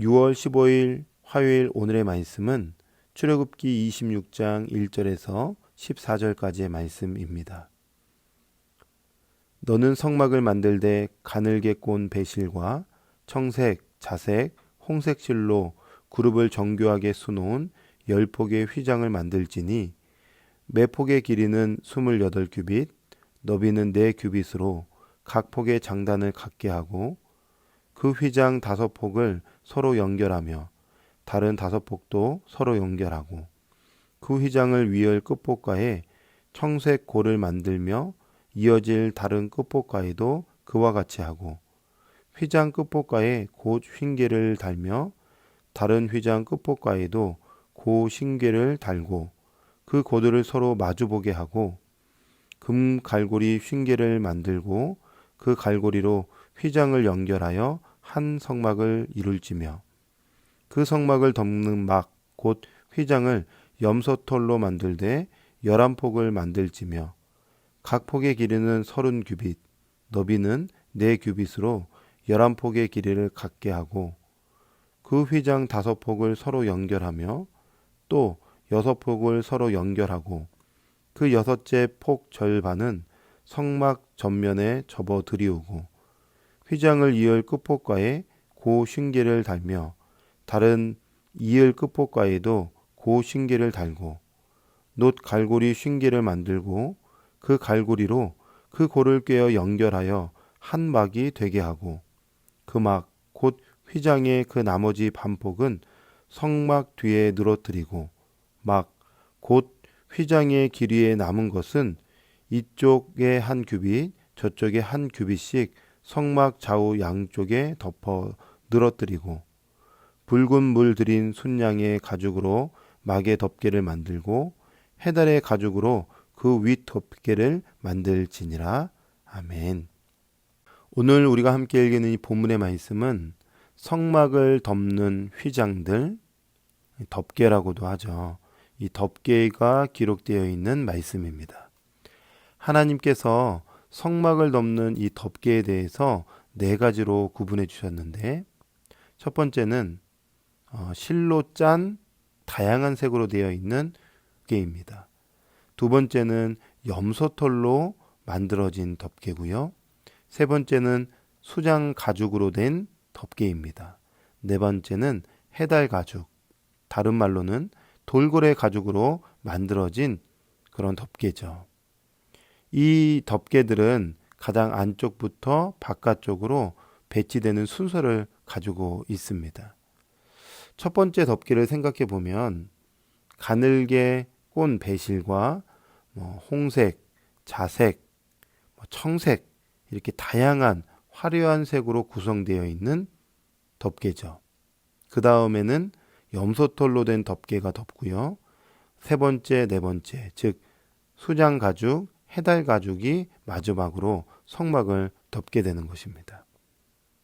6월 15일 화요일 오늘의 말씀은 출애굽기 26장 1절에서 14절까지의 말씀입니다. 너는 성막을 만들되 가늘게 꼰 배실과 청색, 자색, 홍색 실로 그룹을 정교하게 수놓은 열 폭의 휘장을 만들지니 매 폭의 길이는 28 규빗, 너비는 4 규빗으로 각 폭의 장단을 갖게 하고 그 휘장 다섯 폭을 서로 연결하며 다른 다섯 폭도 서로 연결하고 그 휘장을 위열 끝폭과에 청색 골을 만들며 이어질 다른 끝폭과에도 그와 같이 하고 휘장 끝폭과에 곧 휭계를 달며 다른 휘장 끝폭과에도 고 싱계를 달고 그 고들을 서로 마주보게 하고 금 갈고리 휭계를 만들고 그 갈고리로 휘장을 연결하여 한 성막을 이룰지며 그 성막을 덮는 막 곧 휘장을 염소털로 만들되 열한 폭을 만들지며 각 폭의 길이는 서른 규빗 너비는 네 규빗으로 열한 폭의 길이를 갖게 하고 그 휘장 다섯 폭을 서로 연결하며 또 여섯 폭을 서로 연결하고 그 여섯째 폭 절반은 성막 전면에 접어 들이우고 휘장을 이을 끝폭과에 고 쉰계를 달며 다른 이을 끝폭과에도 고 쉰계를 달고 놋 갈고리 쉰계를 만들고 그 갈고리로 그 고를 꿰어 연결하여 한 막이 되게 하고 그 막 곧 휘장의 그 나머지 반폭은 성막 뒤에 늘어뜨리고 막 곧 휘장의 길이에 남은 것은 이쪽에 한 규빗 저쪽에 한 규빗씩 성막 좌우 양쪽에 덮어 늘어뜨리고 붉은 물 들인 순양의 가죽으로 막의 덮개를 만들고 해달의 가죽으로 그 윗 덮개를 만들지니라. 아멘. 오늘 우리가 함께 읽는 이 본문의 말씀은 성막을 덮는 휘장들, 덮개라고도 하죠. 이 덮개가 기록되어 있는 말씀입니다. 하나님께서 성막을 덮는 이 덮개에 대해서 네 가지로 구분해 주셨는데 첫 번째는 어, 실로 짠 다양한 색으로 되어 있는 덮개입니다. 두 번째는 염소털로 만들어진 덮개고요. 세 번째는 수장 가죽으로 된 덮개입니다. 네 번째는 해달 가죽, 다른 말로는 돌고래 가죽으로 만들어진 그런 덮개죠. 이 덮개들은 가장 안쪽부터 바깥쪽으로 배치되는 순서를 가지고 있습니다. 첫 번째 덮개를 생각해 보면 가늘게 꼰 배실과 뭐 홍색, 자색, 뭐 청색 이렇게 다양한 화려한 색으로 구성되어 있는 덮개죠. 그 다음에는 염소털로 된 덮개가 덮고요. 세 번째, 네 번째, 즉 수장 가죽, 해달 가죽이 마지막으로 성막을 덮게 되는 것입니다.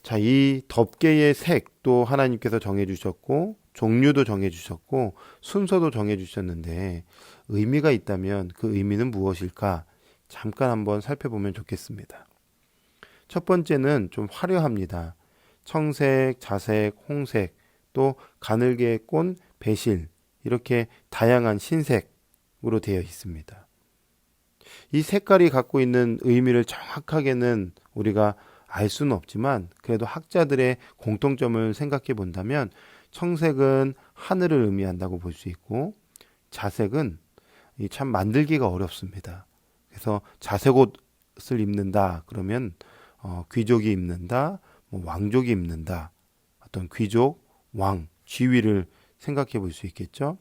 자, 이 덮개의 색도 하나님께서 정해 주셨고 종류도 정해 주셨고 순서도 정해 주셨는데 의미가 있다면 그 의미는 무엇일까? 잠깐 한번 살펴보면 좋겠습니다. 첫 번째는 좀 화려합니다. 청색, 자색, 홍색, 또 가늘게 꼰 배실 이렇게 다양한 흰색으로 되어 있습니다. 이 색깔이 갖고 있는 의미를 정확하게는 우리가 알 수는 없지만 그래도 학자들의 공통점을 생각해 본다면 청색은 하늘을 의미한다고 볼 수 있고 자색은 참 만들기가 어렵습니다. 그래서 자색 옷을 입는다 그러면 어, 귀족이 입는다, 뭐 왕족이 입는다, 어떤 귀족, 왕, 지위를 생각해 볼 수 있겠죠.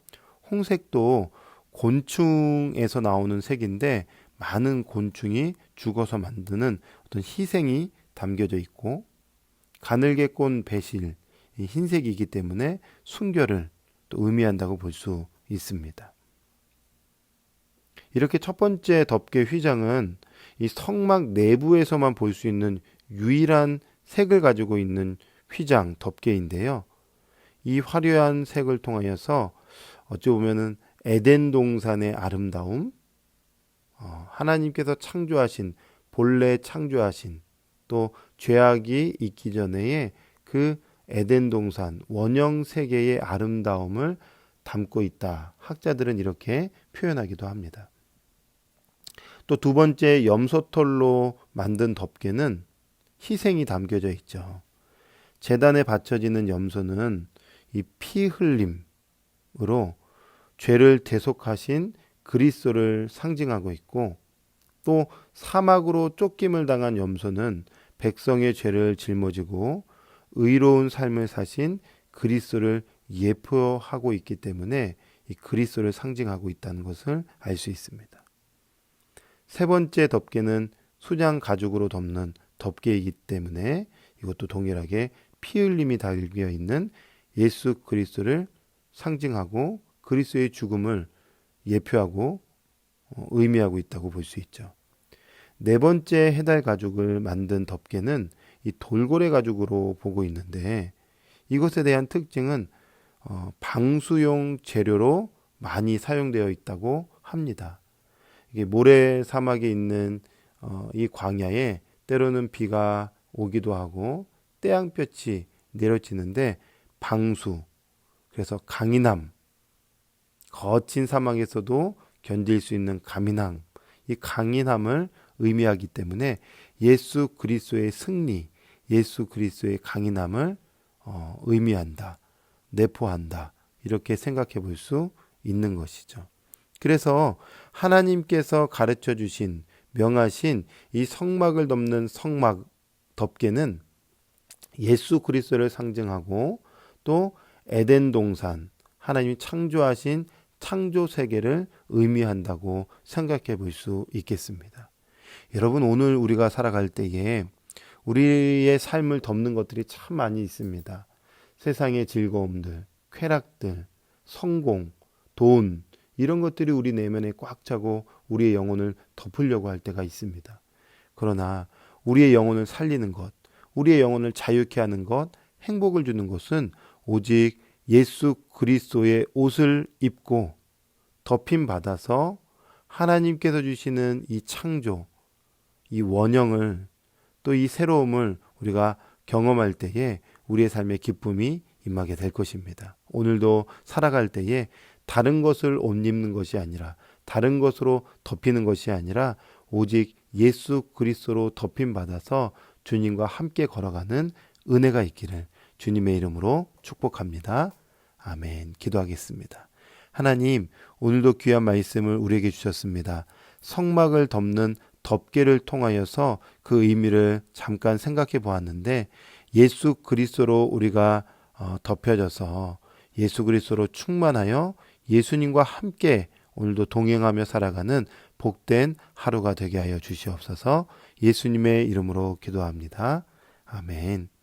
홍색도 곤충에서 나오는 색인데 많은 곤충이 죽어서 만드는 어떤 희생이 담겨져 있고 가늘게 꼰 배실 흰색이기 때문에 순결을 또 의미한다고 볼 수 있습니다. 이렇게 첫 번째 덮개 휘장은 이 성막 내부에서만 볼 수 있는 유일한 색을 가지고 있는 휘장 덮개인데요. 이 화려한 색을 통하여서 어찌 보면은 에덴 동산의 아름다움, 어, 하나님께서 창조하신 본래 창조하신 또 죄악이 있기 전에의 그 에덴 동산 원형 세계의 아름다움을 담고 있다. 학자들은 이렇게 표현하기도 합니다. 또 두 번째 염소털로 만든 덮개는 희생이 담겨져 있죠. 재단에 바쳐지는 염소는 이 피 흘림으로 죄를 대속하신 그리스도를 상징하고 있고 또 사막으로 쫓김을 당한 염소는 백성의 죄를 짊어지고 의로운 삶을 사신 그리스도를 예표하고 있기 때문에 이 그리스도를 상징하고 있다는 것을 알 수 있습니다. 세 번째 덮개는 수장 가죽으로 덮는 덮개이기 때문에 이것도 동일하게 피 흘림이 달려 있는 예수 그리스도를 상징하고 그리스도의 죽음을 예표하고 어, 의미하고 있다고 볼 수 있죠. 네 번째 해달 가죽을 만든 덮개는 이 돌고래 가죽으로 보고 있는데 이것에 대한 특징은 어, 방수용 재료로 많이 사용되어 있다고 합니다. 이게 모래 사막에 있는 어, 이 광야에 때로는 비가 오기도 하고 태양볕이 내려지는데 방수 그래서 강인함 거친 사막에서도 견딜 수 있는 가민함 이 강인함을 의미하기 때문에 예수 그리스도의 승리 예수 그리스도의 강인함을 어, 의미한다 내포한다 이렇게 생각해 볼 수 있는 것이죠. 그래서 하나님께서 가르쳐 주신 명하신 이 성막을 덮는 성막 덮개는 예수 그리스도를 상징하고 또 에덴 동산 하나님이 창조하신 창조 세계를 의미한다고 생각해 볼 수 있겠습니다. 여러분 오늘 우리가 살아갈 때에 우리의 삶을 덮는 것들이 참 많이 있습니다. 세상의 즐거움들, 쾌락들, 성공, 돈 이런 것들이 우리 내면에 꽉 차고 우리의 영혼을 덮으려고 할 때가 있습니다. 그러나 우리의 영혼을 살리는 것, 우리의 영혼을 자유케 하는 것, 행복을 주는 것은 오직 예수 그리스도의 옷을 입고 덮임 받아서 하나님께서 주시는 이 창조, 이 원형을 또 이 새로움을 우리가 경험할 때에 우리의 삶의 기쁨이 임하게 될 것입니다. 오늘도 살아갈 때에 다른 것을 옷 입는 것이 아니라 다른 것으로 덮이는 것이 아니라 오직 예수 그리스도로 덮임 받아서 주님과 함께 걸어가는 은혜가 있기를 주님의 이름으로 축복합니다. 아멘. 기도하겠습니다. 하나님, 오늘도 귀한 말씀을 우리에게 주셨습니다. 성막을 덮는 덮개를 통하여서 그 의미를 잠깐 생각해 보았는데 예수 그리스도로 우리가 어, 덮여져서 예수 그리스도로 충만하여 예수님과 함께 오늘도 동행하며 살아가는 복된 하루가 되게 하여 주시옵소서 예수님의 이름으로 기도합니다. 아멘.